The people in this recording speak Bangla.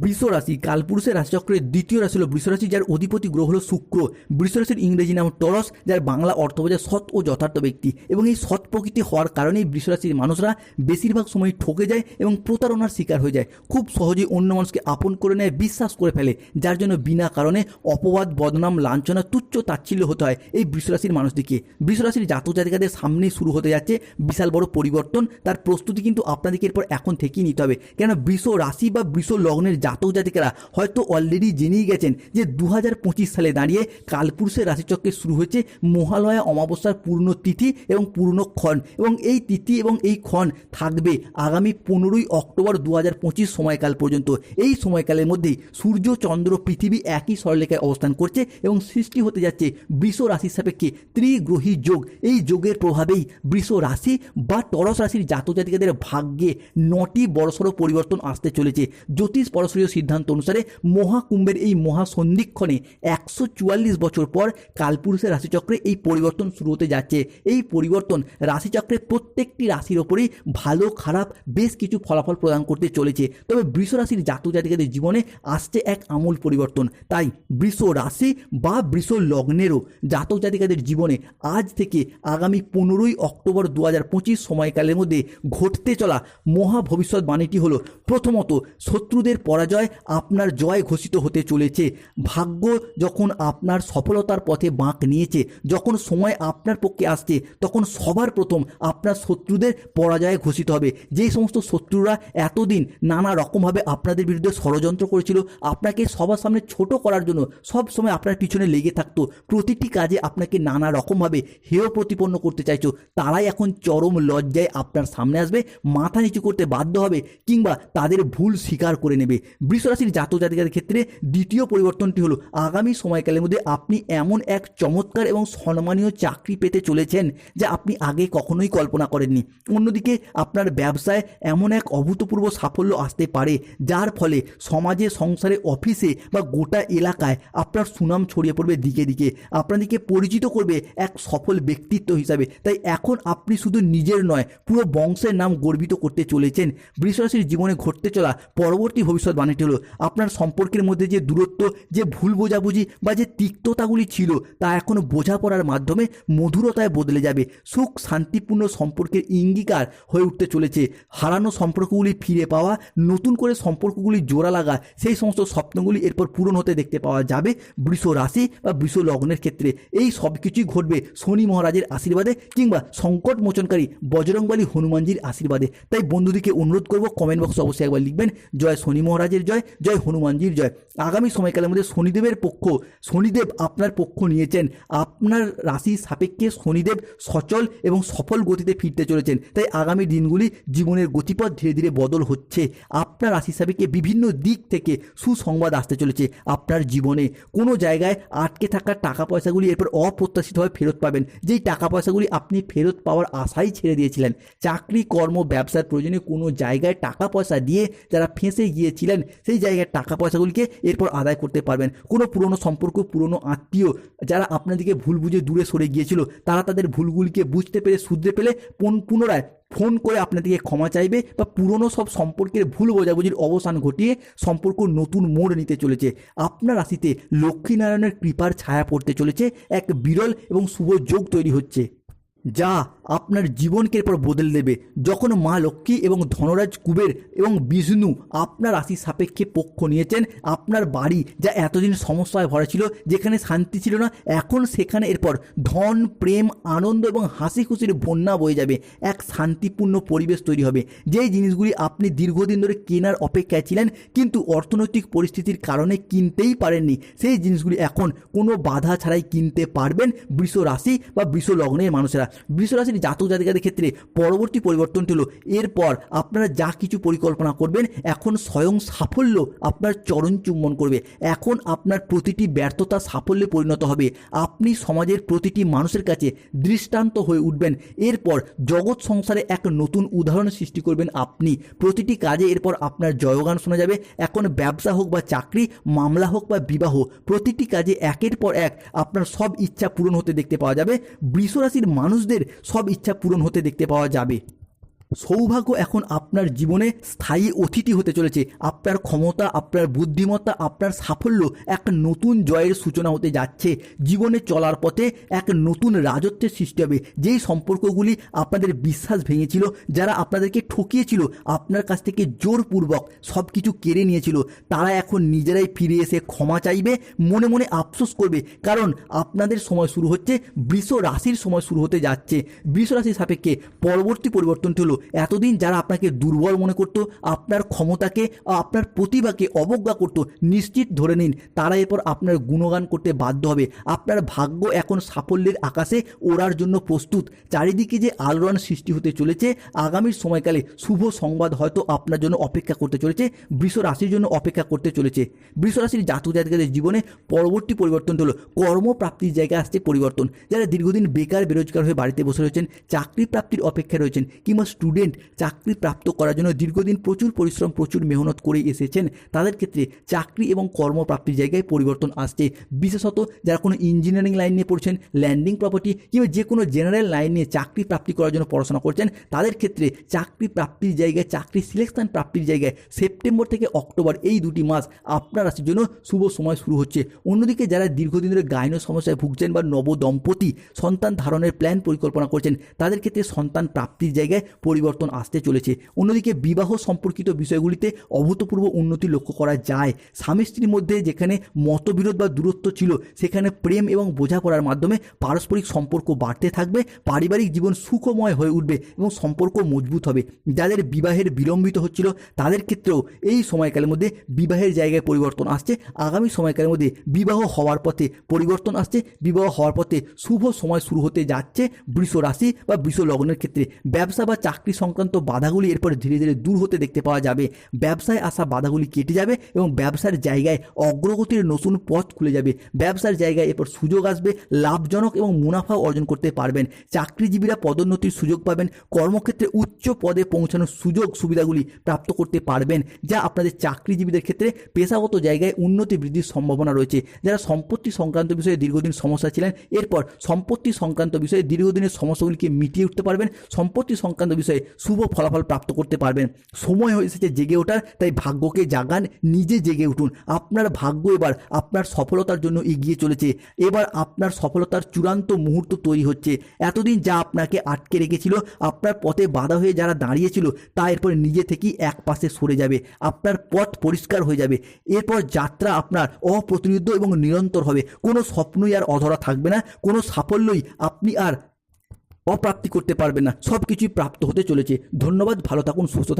বৃষ রাশি কালপুরুষের রাশিচক্রের দ্বিতীয় রাশি হল বৃষ রাশি যার অধিপতি গ্রহ হল শুক্র। বৃষ রাশির ইংরেজি নাম টরস, যার বাংলা অর্থ বোঝায় সৎ ও যথার্থ ব্যক্তি। এবং এই সৎ প্রকৃতি হওয়ার কারণেই বৃষ রাশির মানুষরা বেশিরভাগ সময় ঠকে যায় এবং প্রতারণার শিকার হয়ে যায়। খুব সহজেই অন্য মানুষকে আপন করে নেয়, বিশ্বাস করে ফেলে, যার জন্য বিনা কারণে অপবাদ, বদনাম, লাঞ্ছনা, তুচ্ছ তাচ্ছিল্য হতে হয় এই বৃষ রাশির মানুষটিকে। বৃষ রাশির জাতক জাতিকাদের সামনেই শুরু হতে যাচ্ছে বিশাল বড় পরিবর্তন। তার প্রস্তুতি কিন্তু আপনাদেরকে এরপর এখন থেকেই নিতে হবে। কেন বৃষ রাশি বা বৃষ লগ্নের জাতক জাতিকারা হয়তো অলরেডি জেনেই গেছেন যে দু হাজার পঁচিশ সালে দাঁড়িয়ে কালপুরুষের রাশিচক্রে শুরু হয়েছে মহালয়া অমাবস্যার পূর্ণ তিথি এবং পূর্ণ ক্ষণ। এবং এই তিথি এবং এই ক্ষণ থাকবে আগামী পনেরোই অক্টোবর দু হাজার পঁচিশ সময়কাল পর্যন্ত। এই সময়কালের মধ্যেই সূর্য, চন্দ্র, পৃথিবী একই সরলেখায় অবস্থান করছে এবং সৃষ্টি হতে যাচ্ছে বৃষ রাশির সাপেক্ষে ত্রিগ্রহী যোগ। এই যোগের প্রভাবেই বৃষ রাশি বা টরস রাশির জাতক জাতিকাদের ভাগ্যে নটি বড়সড় পরিবর্তন আসতে চলেছে। জ্যোতিষ পরশরীয় সিদ্ধান্ত অনুসারে মহাকুম্ভের এই মহাসন্ধিক্ষণে একশো চুয়াল্লিশ বছর পর কালপুরুষের রাশিচক্রে এই পরিবর্তন শুরু হতে যাচ্ছে। এই পরিবর্তন রাশিচক্রে প্রত্যেকটি রাশির ওপরেই ভালো, খারাপ বেশ কিছু ফলাফল প্রদান করতে চলেছে। তবে বৃষ রাশির জাতক জাতিকাদের জীবনে আসছে এক আমূল পরিবর্তন। তাই বৃষ রাশি বা বৃষ লগ্নেরও জাতক জাতিকাদের জীবনে আজ থেকে আগামী পনেরোই অক্টোবর দু হাজার পঁচিশ সময়কালের মধ্যে ঘটতে চলা মহা ভবিষ্যৎবাণীটি হলো প্রথমত শত্রুদের পরাজয় আপনার জয় ঘোষিত হতে চলেছে। ভাগ্য যখন আপনার সফলতার পথে বাঁক নিয়েছে, যখন সময় আপনার পক্ষে আসছে, তখন সবার প্রথম আপনার শত্রুদের পরাজয় ঘোষিত হবে। যেই সমস্ত শত্রুরা এতদিন নানা রকমভাবে আপনাদের বিরুদ্ধে ষড়যন্ত্র করেছিল, আপনাকে সবার সামনে ছোট করার জন্য সব সময় আপনার পিছনে লেগে থাকতো। প্রতিটি কাজে আপনাকে নানা রকমভাবে হেয় প্রতিপন্ন করতে চাইছো তারাই এখন চরম লজ্জায় আপনার সামনে আসবে, মাথা নিচু করতে বাধ্য হবে, কিংবা তাদের ভুল স্বীকার করে নেবে। বৃষরাশির জাতক জাতিকাদের ক্ষেত্রে দ্বিতীয় পরিবর্তনটি হলো, আগামী সময়কালের মধ্যে আপনি এমন এক চমৎকার এবং সম্মানীয় চাকরি পেতে চলেছেন যা আপনি আগে কখনোই কল্পনা করেননি। অন্যদিকে আপনার ব্যবসায় এমন এক অভূতপূর্ব সাফল্য আসতে পারে, যার ফলে সমাজে, সংসারে, অফিসে বা গোটা এলাকায় আপনার সুনাম ছড়িয়ে পড়বে দিকে দিকে। আপনাদেরকে পরিচিত করবে এক সফল ব্যক্তিত্ব হিসাবে। তাই এখন আপনি শুধু নিজের নয়, পুরো বংশের নাম গর্বিত করতে চলেছেন। বৃষরাশির জীবনে ঘটতে চলা পরবর্তী ভবিষ্যৎবাণীটি হলো, আপনার সম্পর্কের মধ্যে যে দূরত্ব, যে ভুল বোঝাবুঝি বা যে তিক্ততাগুলি ছিল, তা এখন বোঝাপড়ার মাধ্যমে মধুরতায় বদলে যাবে। সুখ শান্তিপূর্ণ সম্পর্কের ইঙ্গিকার হয়ে উঠতে চলেছে। হারানো সম্পর্কগুলি ফিরে পাওয়া, নতুন করে সম্পর্কগুলি জোড়া লাগা, সেই সমস্ত স্বপ্নগুলি এরপর পূরণ হতে দেখতে পাওয়া যাবে বৃষ রাশি বা বৃষ লগ্নের ক্ষেত্রে। এই সব কিছুই ঘটবে শনি মহারাজের আশীর্বাদে কিংবা সংকট মোচনকারী বজরংবলী হনুমানজির আশীর্বাদে। তাই বন্ধুদিকে অনুরোধ করব কমেন্ট বক্সে অবশ্যই একবার লিখবেন। জয় শনি মহারাজের জয় জয় হনুমানজির জয়। আগামী সময়কালের মধ্যে শনিদেবের পক্ষ, শনিদেব আপনার পক্ষ নিয়েছেন। আপনার রাশির সাপেক্ষে শনিদেব সচল এবং সফল গতিতে ফিরতে চলেছেন। তাই আগামী দিনগুলি জীবনের গতিপথ ধীরে ধীরে বদল হচ্ছে। আপনার রাশির সাপেক্ষে বিভিন্ন দিক থেকে সুসংবাদ আসতে চলেছে আপনার জীবনে। কোনো জায়গায় আটকে থাকা টাকা পয়সাগুলি এরপর অপ্রত্যাশিতভাবে ফেরত পাবেন। যেই টাকা পয়সাগুলি আপনি ফেরত পাওয়ার আশাই ছেড়ে দিয়েছিলেন। চাকরি, কর্ম, ব্যবসার প্রয়োজনে কোনো জায়গায় টাকা পয়সা দিয়ে যারা ফেঁসে গিয়েছিলেন সেই জায়গায় টাকা পয়সাগুলিকে এরপর আদায় করতে পারবেন। কোনো পুরনো সম্পর্ক, পুরনো আত্মীয় যারা আপনাদেরকে ভুল বুঝে দূরে সরে গিয়েছিল, তারা তাদের ভুলগুলিকে বুঝতে পেরে, শুধরে পেলে পুন- পুনরায় ফোন করে আপনাদেরকে ক্ষমা চাইবে বা পুরনো সব সম্পর্কের ভুল বোঝাবুঝির অবসান ঘটিয়ে সম্পর্ক নতুন মোড় নিতে চলেছে। আপনার রাশিতে লক্ষ্মীনারায়ণের কৃপার ছায়া পড়তে চলেছে। এক বিরল এবং শুভ যোগ তৈরি হচ্ছে। যা আপনার জীবনকে এরপর বদলে দেবে। যখন মা লক্ষ্মী এবং ধনরাজ কুবের এবং বিষ্ণু আপনার রাশির সাপেক্ষে পক্ষ নিয়েছেন, আপনার বাড়ি যা এতদিন সমস্যায় ভরা ছিল, যেখানে শান্তি ছিল না, এখন সেখানে এরপর ধন, প্রেম, আনন্দ এবং হাসি খুশির বন্যা বয়ে যাবে। এক শান্তিপূর্ণ পরিবেশ তৈরি হবে। যেই জিনিসগুলি আপনি দীর্ঘদিন ধরে কেনার অপেক্ষায় ছিলেন, কিন্তু অর্থনৈতিক পরিস্থিতির কারণে কিনতেই পারেননি, সেই জিনিসগুলি এখন কোনো বাধা ছাড়াই কিনতে পারবেন বৃষ রাশি বা বৃষ লগ্নের মানুষেরা। বৃষ রাশির জাতক জাতিকাদের ক্ষেত্রে পরবর্তী পরিবর্তনটি হলো, এরপর আপনারা যা কিছু পরিকল্পনা করবেন, এখন স্বয়ং সাফল্য আপনার চরণ চুম্বন করবে। এখন আপনার প্রতিটি ব্যর্থতা সাফল্যে পরিণত হবে। আপনি সমাজের প্রতিটি মানুষের কাছে দৃষ্টান্ত হয়ে উঠবেন। এরপর জগৎ সংসারে এক নতুন উদাহরণ সৃষ্টি করবেন আপনি। প্রতিটি কাজে এরপর আপনার জয়গান শোনা যাবে। এখন ব্যবসা হোক বা চাকরি, মামলা হোক বা বিবাহ, প্রতিটি কাজে একের পর এক আপনার সব ইচ্ছা পূরণ হতে দেখতে পাওয়া যাবে। বৃষ রাশির মানুষদের সব ইচ্ছা পূরণ হতে দেখতে পাওয়া যাবে। সৌভাগ্য এখন আপনার জীবনে স্থায়ী অতিথি হতে চলেছে। আপনার ক্ষমতা, আপনার বুদ্ধিমত্তা, আপনার সাফল্য এক নতুন জয়ের সূচনা হতে যাচ্ছে। জীবনে চলার পথে এক নতুন রাজত্বের সৃষ্টি হবে। যেই সম্পর্কগুলি আপনাদের বিশ্বাস ভেঙেছিল, যারা আপনাদেরকে ঠকিয়েছিল, আপনার কাছ থেকে জোরপূর্বক সব কিছু কেড়ে নিয়েছিল, তারা এখন নিজেরাই ফিরে এসে ক্ষমা চাইবে, মনে মনে আফসোস করবে। কারণ আপনাদের সময় শুরু হচ্ছে, বৃষ রাশির সময় শুরু হতে যাচ্ছে। বৃষ রাশির সাপেক্ষে পরবর্তী পরিবর্তনটি হলো এতদিন যারা আপনাকে দুর্বল মনে করত, আপনার ক্ষমতাকে, আপনার প্রতিভাকে অবজ্ঞা করত, নিশ্চিত ধরে নিন তারা এরপর আপনার গুণগান করতে বাধ্য হবে। আপনার ভাগ্য এখন সাফল্যের আকাশে ওড়ার জন্য প্রস্তুত। চারিদিকে যে আলোড়ন সৃষ্টি হতে চলেছে, আগামীর সময়কালে শুভ সংবাদ হয়তো আপনার জন্য অপেক্ষা করতে চলেছে, বৃষ রাশির জন্য অপেক্ষা করতে চলেছে। বৃষ রাশির জাতক জাতিকাদের জীবনে পরবর্তী পরিবর্তন হলো, কর্মপ্রাপ্তির জায়গায় আসছে পরিবর্তন। যারা দীর্ঘদিন বেকার, বেরোজগার হয়ে বাড়িতে বসে রয়েছেন, চাকরি প্রাপ্তির অপেক্ষায় রয়েছেন কিংবা স্টুডেন্ট চাকরি প্রাপ্ত করার জন্য দীর্ঘদিন প্রচুর পরিশ্রম, প্রচুর মেহনত করে এসেছেন। তাদের ক্ষেত্রে চাকরি এবং কর্মপ্রাপ্তির জায়গায় পরিবর্তন আসছে। বিশেষত যারা কোনো ইঞ্জিনিয়ারিং লাইন নিয়ে পড়ছেন ল্যান্ডিং প্রপার্টি কিংবা যে কোনো জেনারেল লাইন নিয়ে চাকরি প্রাপ্তি করার জন্য পড়াশোনা করছেন, তাদের ক্ষেত্রে চাকরি প্রাপ্তির জায়গায়, চাকরি সিলেকশন প্রাপ্তির জায়গায় সেপ্টেম্বর থেকে অক্টোবর এই দুটি মাস আপনার রাশির জন্য শুভ সময় শুরু হচ্ছে। অন্যদিকে যারা দীর্ঘদিন ধরে গাইনো সমস্যায় ভুগছেন বা নব দম্পতি সন্তান ধারণের প্ল্যান পরিকল্পনা করছেন, তাদের ক্ষেত্রে সন্তান প্রাপ্তির জায়গায় পরিবর্তন আসতে চলেছে। অন্যদিকে বিবাহ সম্পর্কিত বিষয়গুলিতে অভূতপূর্ব উন্নতি লক্ষ্য করা যায়। স্বামী স্ত্রীর মধ্যে যেখানে মতবিরোধ বা দূরত্ব ছিল, সেখানে প্রেম এবং বোঝা করার মাধ্যমে পারস্পরিক সম্পর্ক বাড়তে থাকবে, পারিবারিক জীবন সুখময় হয়ে উঠবে এবং সম্পর্ক মজবুত হবে। যাদের বিবাহের বিলম্বিত হচ্ছিল, তাদের ক্ষেত্রেও এই সময়কালের মধ্যে বিবাহের জায়গায় পরিবর্তন আসছে। আগামী সময়কালের মধ্যে বিবাহ হওয়ার পথে পরিবর্তন আসছে। বিবাহ হওয়ার পথে শুভ সময় শুরু হতে যাচ্ছে বৃষ রাশি বা বৃষ লগ্নের ক্ষেত্রে। ব্যবসা বা চাকরি সংক্রান্ত বাধাগুলি এরপর ধীরে ধীরে দূর হতে দেখতে পাওয়া যাবে। ব্যবসায় আসা বাধাগুলি কেটে যাবে এবং ব্যবসার জায়গায় অগ্রগতির নতুন পথ খুলে যাবে। ব্যবসার জায়গায় এরপর সুযোগ আসবে, লাভজনক এবং মুনাফা অর্জন করতে পারবেন। চাকরিজীবীরা পদোন্নতির সুযোগ পাবেন, কর্মক্ষেত্রে উচ্চ পদে পৌঁছানোর সুযোগ সুবিধাগুলি প্রাপ্ত করতে পারবেন, যা আপনাদের চাকরিজীবীদের ক্ষেত্রে পেশাগত জায়গায় উন্নতি বৃদ্ধির সম্ভাবনা রয়েছে। যারা সম্পত্তি সংক্রান্ত বিষয়ে দীর্ঘদিন সমস্যা ছিলেন, এরপর সম্পত্তি সংক্রান্ত বিষয়ে দীর্ঘদিনের সমস্যাগুলিকে মিটিয়ে উঠতে পারবেন। সম্পত্তি সংক্রান্ত বিষয়ে শুভ ফলাফল প্রাপ্ত করতে পারবেন। সময় হয়ে এসেছে জেগে ওঠার, তাই ভাগ্যকে জাগান, নিজে জেগে উঠুন। আপনার ভাগ্য এবার আপনার সফলতার জন্য এগিয়ে চলেছে। এবার আপনার সফলতার চূড়ান্ত মুহূর্ত তৈরি হচ্ছে। এতদিন যা আপনাকে আটকে রেখেছিল, আপনার পথে বাধা হয়ে যারা দাঁড়িয়েছিল, তা এরপর নিজে থেকেই এক পাশে সরে যাবে। আপনার পথ পরিষ্কার হয়ে যাবে। এরপর যাত্রা আপনার অপ্রতিরোধ এবং নিরন্তর হবে। কোনো স্বপ্নই আর অধরা থাকবে না। কোনো সাফল্যই আপনি আর অপ্রাপ্তি করতে পারবে না। সব কিছুই প্রাপ্ত হতে চলেছে। ধন্যবাদ ভালো থাকুন সুস্থ